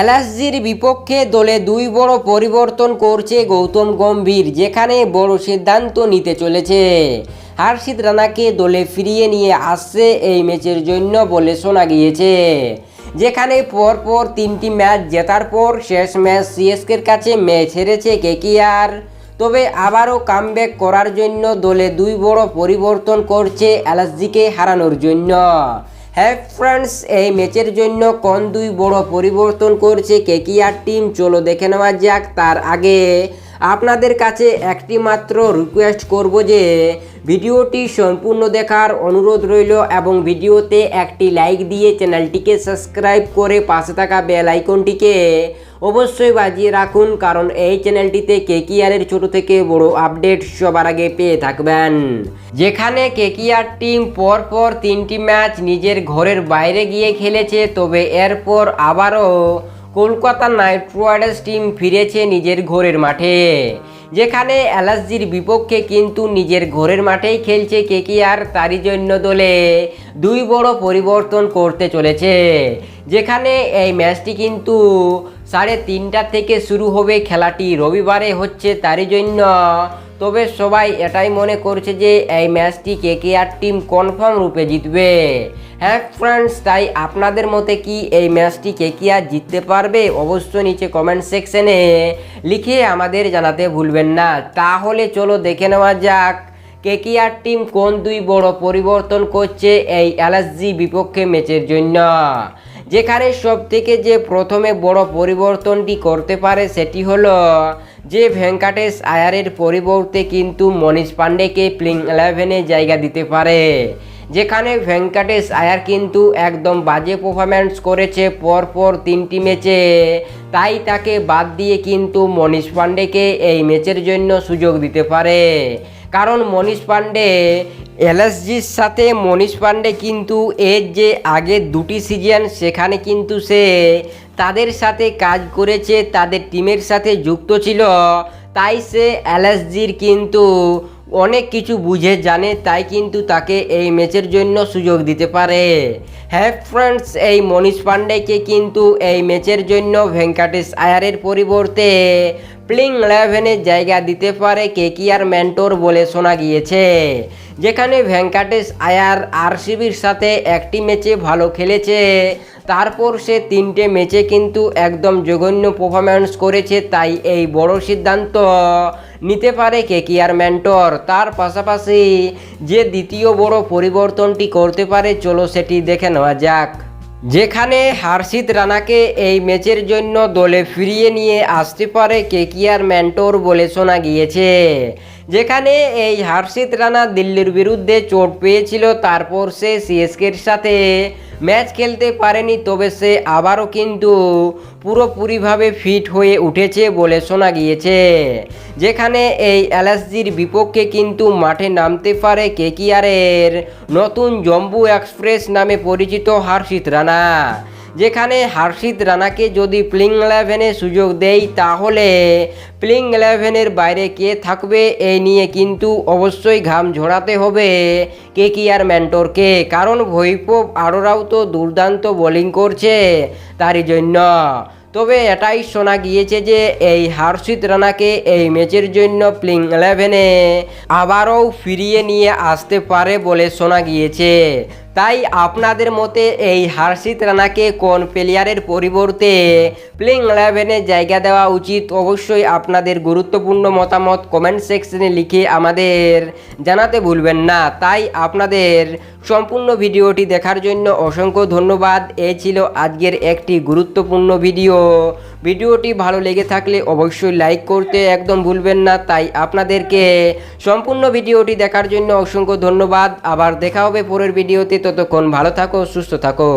এলএসজির বিপক্ষে দলে দুই বড় পরিবর্তন করছে গৌতম গম্ভীর, যেখানে বড় সিদ্ধান্ত নিতে চলেছে। হার্ষিত রানাকে দলে ফিরিয়ে নিয়ে আসছে এই ম্যাচের জন্য বলে শোনা গিয়েছে। যেখানে পরপর তিনটি ম্যাচ জেতার পর শেষ ম্যাচ সিএসকের কাছে ম্যাচ হেরেছে কেকিআর। তবে আবারও কামব্যাক করার জন্য দলে দুই বড় পরিবর্তন করছে এলএসজিকে হারানোর জন্য। হ্যাঁ ফ্রেন্ডস এই ম্যাচের জন্য কোন দুই বড় পরিবর্তন করছে কেকিআর টিম? চলো দেখে নেওয়া যাক। তার আগে আপনাদের কাছে একটি মাত্র রিকোয়েস্ট করব যে, ভিডিওটি সম্পূর্ণ দেখার অনুরোধ রইল এবং ভিডিওতে একটি লাইক দিয়ে চ্যানেলটিকে সাবস্ক্রাইব করে পাশে থাকা বেল আইকনটিকে অবশ্যই বাজিয়ে রাখুন, কারণ এই চ্যানেলটিতে কেকিআরের ছোট থেকে বড় আপডেট সবার আগে পেয়ে থাকবেন। যেখানে কেকিআর টিম পরপর তিনটি ম্যাচ নিজের ঘরের বাইরে গিয়ে খেলেছে, তবে এরপর আবারও কলকাতা নাইট রাইডার্স টিম ফিরেছে নিজের ঘরের মাঠে। যেখানে এলএসজির বিপক্ষে কিন্তু নিজের ঘরের মাঠেই খেলছে কে কে আর তারই জন্য দলে দুই বড় পরিবর্তন করতে চলেছে। যেখানে এই ম্যাচটি কিন্তু সাড়ে তিনটা থেকে শুরু হবে খেলাটি। রবিবারে হচ্ছে তারই জন্য। তবে সবাই এটাই মনে করছে যে এই ম্যাচটি কে কে আর টিম কনফার্ম রূপে জিতবে। হ্যাঁ ফ্রেন্ডস, তাই আপনাদের মতে কি এই ম্যাচটি কে কে আর জিততে পারবে? অবশ্যই নিচে কমেন্ট সেকশনে লিখে আমাদের জানাতে ভুলবেন না। তাহলে চলো দেখে নেওয়া যাক কেকিআর টিম কোন দুই বড় পরিবর্তন করছে এই এলএসজি বিপক্ষে ম্যাচের জন্য। যেখানে সব থেকে যে প্রথমে বড় পরিবর্তনটি করতে পারে সেটি হলো যে ভেঙ্কাটেশ আয়ারের পরিবর্তে কিন্তু মনীষ পান্ডেকে প্লিং ইলেভেনে জায়গা দিতে পারে। যেখানে ভেঙ্কাটেশ আয়ার কিন্তু একদম বাজে পারফরম্যান্স করেছে, পরপর তিনটি ম্যাচে তাই তাকে বাদ দিয়ে কিন্তু মনীষ পান্ডেকে এই ম্যাচের জন্য সুযোগ দিতে পারে। কারণ মনীষ পান্ডে, এলএসজির সাথে মনীষ পান্ডে কিন্তু এর যে আগের দুটি সিজন সেখানে কিন্তু সে তাদের সাথে কাজ করেছে, তাদের টিমের সাথে যুক্ত ছিল। তাই সে এলএসজির কিন্তু অনেক কিছু বুঝে, জানে, তাই কিন্তু তাকে এই ম্যাচের জন্য সুযোগ দিতে পারে। হ্যাঁ ফ্রেন্ডস, এই মনীষ পান্ডেকে কিন্তু এই ম্যাচের জন্য ভেঙ্কাটেশ আয়ারের পরিবর্তে প্লিং ইলেভেনের জায়গা দিতে পারে কেকিআর মেন্টর বলে শোনা গিয়েছে। যেখানে ভেঙ্কাটেশ আয়ার আরসিবির সাথে একটি ম্যাচে ভালো খেলেছে। তারপর সে তিনটে ম্যাচে কিন্তু একদম জঘন্য পারফরম্যান্স করেছে, তাই এই বড় সিদ্ধান্ত নিতে পারে কেকিআর মেন্টর। তার পাশাপাশি যে দ্বিতীয় বড় পরিবর্তনটি করতে পারে, চলো সেটি দেখে নেওয়া যাক। যেখানে হার্ষিত রানাকে এই ম্যাচের জন্য দলে ফিরিয়ে নিয়ে আসতে পারে কেকিআর মেন্টর বলে শোনা গিয়েছে। যেখানে এই হার্ষিত রানা দিল্লির বিরুদ্ধে চোট পেয়েছিল, তারপর সে সিএসকের সাথে ম্যাচ খেলতে পারেনি, তবে সে আবারও কিন্তু পুরোপুরিভাবে ফিট হয়ে উঠেছে বলে শোনা গিয়েছে। যেখানে এই এলএসজির বিপক্ষে কিন্তু মাঠে নামতে পারে কেকিআরের নতুন জম্বু এক্সপ্রেস নামে পরিচিত হার্ষিত রানা। যেখানে হার্ষিত রানাকে যদি প্লিং ইলেভেনে সুযোগ দেয় তাহলে প্লিং ইলেভেনের বাইরে কে থাকবে এই নিয়ে কিন্তু অবশ্যই ঘাম ঝোড়াতে হবে কে কি আর মেন্টরকে। কারণ ভৈপব আরোরাও তো দুর্দান্ত বোলিং করছে তারই জন্য। তবে এটাই শোনা গিয়েছে যে এই হার্ষিত রানাকে এই ম্যাচের জন্য প্লিং ইলেভেনে আবারও ফিরিয়ে নিয়ে আসতে পারে বলে শোনা গিয়েছে। তাই আপনাদের মতে এই হার্ষিত রানাকে কোন প্লেয়ারের পরিবর্তে প্লেইং ইলেভেনে জায়গা দেওয়া উচিত? অবশ্যই আপনাদের গুরুত্বপূর্ণ মতামত কমেন্ট সেকশনে লিখে আমাদের জানাতে ভুলবেন না। তাই আপনাদের সম্পূর্ণ ভিডিওটি দেখার জন্য অসংখ্য ধন্যবাদ। এ ছিল আজকের একটি গুরুত্বপূর্ণ ভিডিও। ভিডিওটি ভালো লেগে থাকলে অবশ্যই লাইক করতে একদম ভুলবেন না। তাই আপনাদেরকে সম্পূর্ণ ভিডিওটি দেখার জন্য অসংখ্য ধন্যবাদ। আবার দেখা হবে পরের ভিডিওতে। ততক্ষণ ভালো থাকো সুস্থ থাকো